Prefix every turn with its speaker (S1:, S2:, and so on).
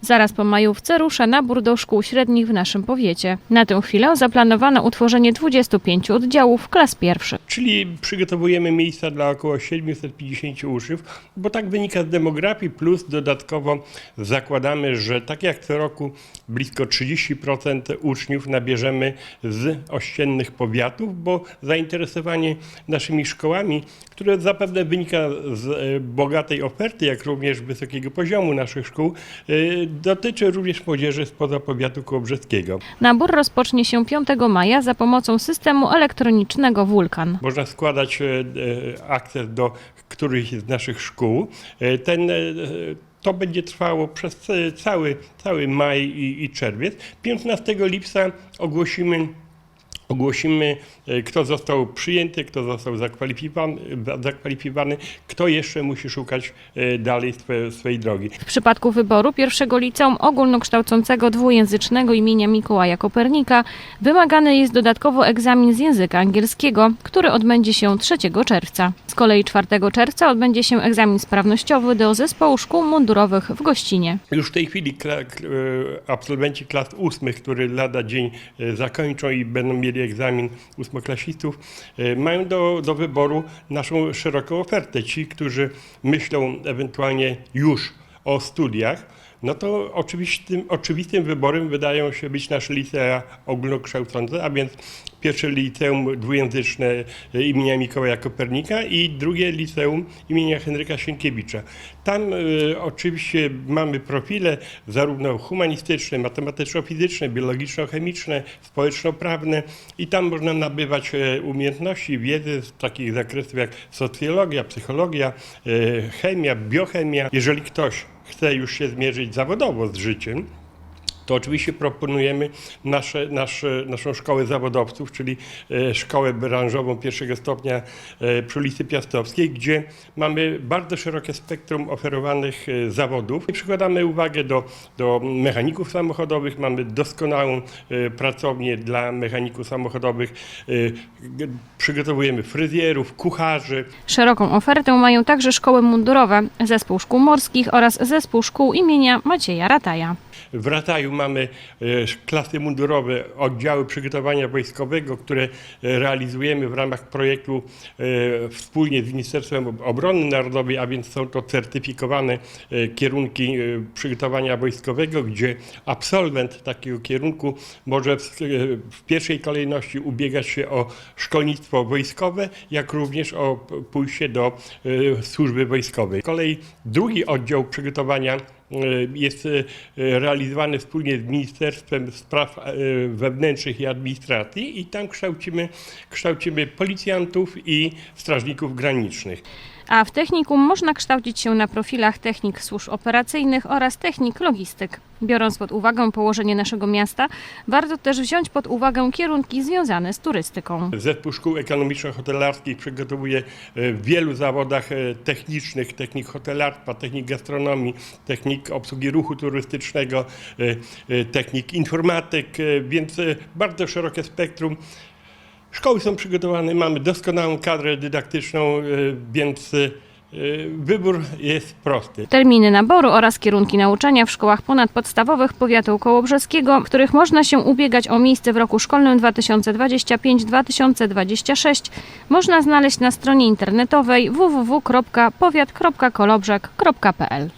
S1: Zaraz po majówce rusza nabór do szkół średnich w naszym powiecie. Na tę chwilę zaplanowano utworzenie 25 oddziałów klas pierwszych.
S2: Czyli przygotowujemy miejsca dla około 750 uczniów, bo tak wynika z demografii, plus dodatkowo zakładamy, że tak jak co roku blisko 30% uczniów nabierzemy z ościennych powiatów, bo zainteresowanie naszymi szkołami, które zapewne wynika z e, bogatej oferty, jak również wysokiego poziomu naszych szkół, e, dotyczy również młodzieży spoza powiatu kołobrzeskiego.
S1: Nabór rozpocznie się 5 maja za pomocą systemu elektronicznego Wulkan.
S2: Można składać e, e, akces do którychś z naszych szkół. E, Ten, to będzie trwało przez cały, cały maj i, i czerwiec. 15 lipca ogłosimy Ogłosimy, e, kto został przyjęty, kto został zakwalifikowany, zakwalifikowany kto jeszcze musi szukać e, dalej swe, swojej drogi.
S1: W przypadku wyboru pierwszego liceum ogólnokształcącego dwujęzycznego imienia Mikołaja Kopernika wymagany jest dodatkowo egzamin z języka angielskiego, który odbędzie się 3 czerwca. Z kolei 4 czerwca odbędzie się egzamin sprawnościowy do zespołu szkół mundurowych w Gościnie.
S2: Już w tej chwili e, absolwenci klas ósmych, który lada dzień zakończą i będą mieli egzamin ósmoklasistów, e, mają do, do wyboru naszą szeroką ofertę. Ci, którzy myślą ewentualnie już o studiach, no to oczywistym, oczywistym wyborem wydają się być nasze licea ogólnokształcące, a więc pierwsze liceum dwujęzyczne imienia Mikołaja Kopernika i drugie liceum imienia Henryka Sienkiewicza. Tam e, oczywiście mamy profile zarówno humanistyczne, matematyczno-fizyczne, biologiczno-chemiczne, społeczno-prawne i tam można nabywać e, umiejętności, wiedzy z takich zakresów jak socjologia, psychologia, e, chemia, biochemia. Jeżeli ktoś chce już się zmierzyć zawodowo z życiem, to oczywiście proponujemy nasze, nasze, naszą szkołę zawodowców, czyli e, szkołę branżową pierwszego stopnia e, przy ulicy Piastowskiej, gdzie mamy bardzo szerokie spektrum oferowanych e, zawodów. Przykładamy uwagę do, do mechaników samochodowych, mamy doskonałą pracownię dla mechaników samochodowych, przygotowujemy fryzjerów, kucharzy,
S1: Szeroką ofertę mają także szkoły mundurowe, zespół szkół morskich oraz zespół szkół imienia Macieja Rataja.
S2: W Rataju mamy e, klasy mundurowe, oddziały przygotowania wojskowego, które e, realizujemy w ramach projektu e, wspólnie z Ministerstwem Obrony Narodowej, a więc są to certyfikowane kierunki przygotowania wojskowego, gdzie absolwent takiego kierunku może w, pierwszej kolejności ubiegać się o szkolnictwo wojskowe, jak również o pójście do służby wojskowej. Z kolei drugi oddział przygotowania jest e, realizowany wspólnie z Ministerstwem Spraw e, Wewnętrznych i Administracji i tam kształcimy, kształcimy policjantów i strażników granicznych.
S1: A w technikum można kształcić się na profilach technik służb operacyjnych oraz technik logistyk. Biorąc pod uwagę położenie naszego miasta, warto też wziąć pod uwagę kierunki związane z turystyką.
S2: Zespół Szkół Ekonomiczno-Hotelarskich przygotowuje e, w wielu zawodach e, technicznych, technik hotelarstwa, technik gastronomii, technik obsługi ruchu turystycznego, e, technik informatyk, więc bardzo szerokie spektrum. Szkoły są przygotowane, mamy doskonałą kadrę dydaktyczną, e, więc e, wybór jest prosty.
S1: Terminy naboru oraz kierunki nauczania w szkołach ponadpodstawowych powiatu kołobrzeskiego, w których można się ubiegać o miejsce w roku szkolnym 2025-2026, można znaleźć na stronie internetowej www.powiat.kolobrzeg.pl.